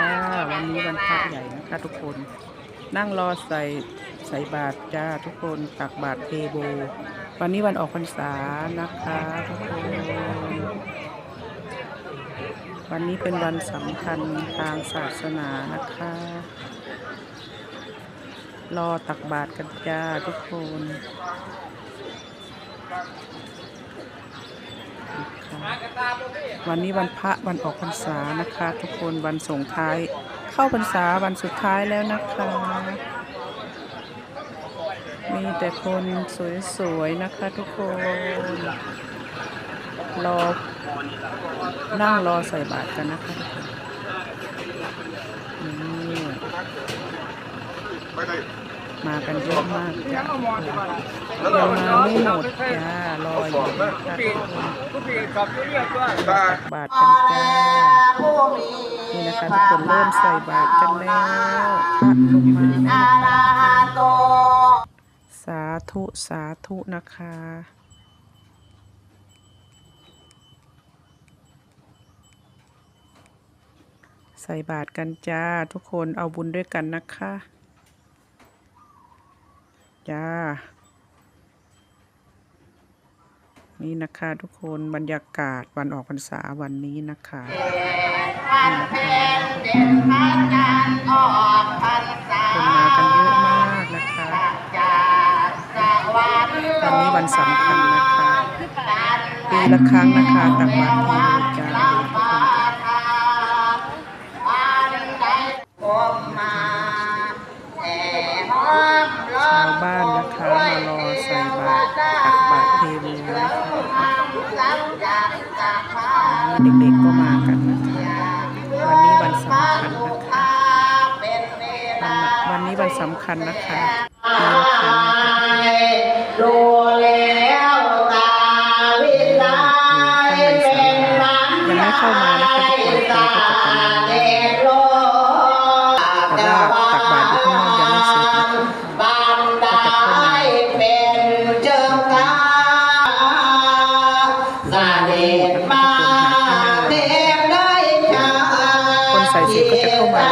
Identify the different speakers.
Speaker 1: จ้าวันนี้วันพระใหญ่นะคะทุกคน นั่งรอใส่ใส่บาตรจ้าทุกคนตักบาตรเทโบ วันนี้วันออกพรรษานะคะทุกคน วันนี้เป็นวันสำคัญทางศาสนานะคะ รอตักบาตรกันจ้าทุกคน วันนี้วันพระวันออกพรรษานะคะ ทุกคนวันส่งท้าย เข้าพรรษาวันสุดท้ายแล้วนะคะ มีแต่คนสวยๆนะคะทุกคน รอ นั่งรอใส่บาตรกันนะคะนี่ มากันเยอะมากจ้ะยังมาไม่หมดจ้ารออยู่นะคะบาตรกันจ้านี่นะคะทุกคนเริ่มใส่บาตรกันแล้วพระลงมาแล้วสาธุสาธุนะคะ ใส่บาตรกันจ้าทุกคนเอาบุญด้วยกันนะคะ จ้า นี่นะคะทุกคนบรรยากาศวันออกพรรษาวันนี้นะคะนี่นะคะคนมากันเยอะมากนะคะวันนี้วันสำคัญนะคะ ปีละครั้งนะคะตักบาตรเทาวบ้านนะคะ มารอใส่บาตรตักบาตรเทวีนะคะเด็กๆก็มากันนะคะวันนี้วันสำคัญนะคะวันนี้วันสำคัญนะคะปีละครั้งนะคะ
Speaker 2: ดูแล้วตาวิไล
Speaker 1: ยังไม่เข้ามานะคะทุกคนคนก็จะประมาณ
Speaker 2: ดมาเต็มได้ชา
Speaker 1: คนใส่เสื้อก็จะเข้ามา